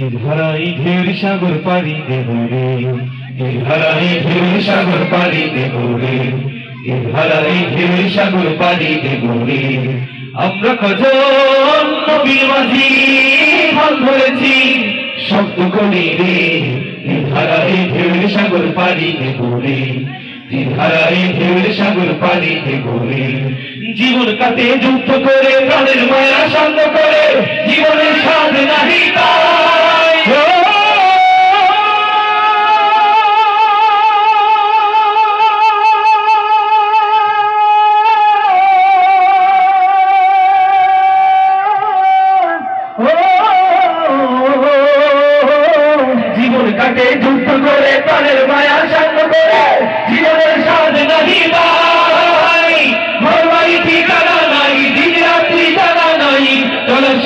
ধারাই ঢের সাগর পাড়ি দেব রে। ধারাই ঢের সাগর পাড়ি দেব রে। ঢের সাগর পাড়ি দেব রে। আমরা কজন নবীর মাঝি হাল ধরেছি শব্দ করি রে। সাগর পাড়ি দেব রে। সাগর পাড়ি দেব রে। জীবন কাটে যুদ্ধ করে, প্রাণের মায়া শান্ত করে, জীবনের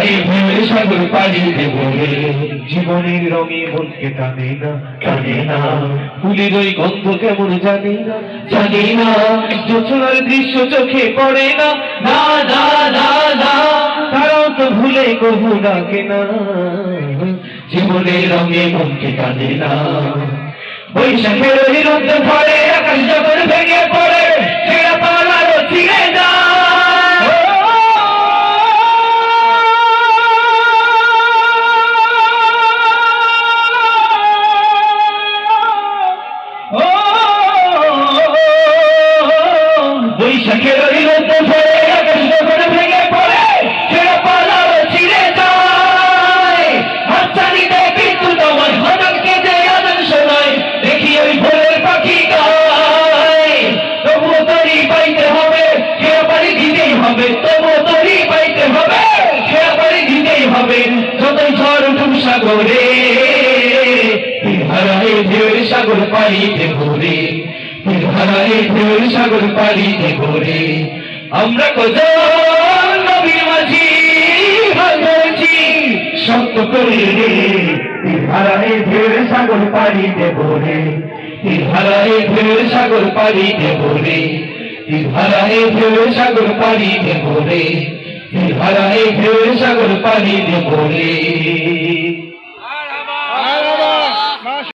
হারাই সাগর পারিতে জীবনের রঙে মনকে টানে না টানে না। ফুলের ওই গন্ধ কেমন জানি না জানি না। যোচনার দৃশ্য চোখে পড়ে না। না না না না। তারাও তো ভুলে কবু ডাকে না। জীবনের রঙে মনকে টানে না। বৈশাখের ওই রোদ্র ফলে আকাশ যখন ভেঙে সাগরে হারাই ঢেউর সাগর পাড়িতে ভোরে হারাই ঢেউর সাগর পাড়িতে ভোরে আমরা কোজন নবীর মাঝি ধরেছি সত্য করে রে হারাই ঢেউর সাগর পাড়িতে ভোরে হারাই ঢেউর সাগর পাড়িতে ভোরে হারাই ঢেউর সাগর পাড়িতে ভোরে হারাই ঢেউর সাগর পাড়িতে ভোরে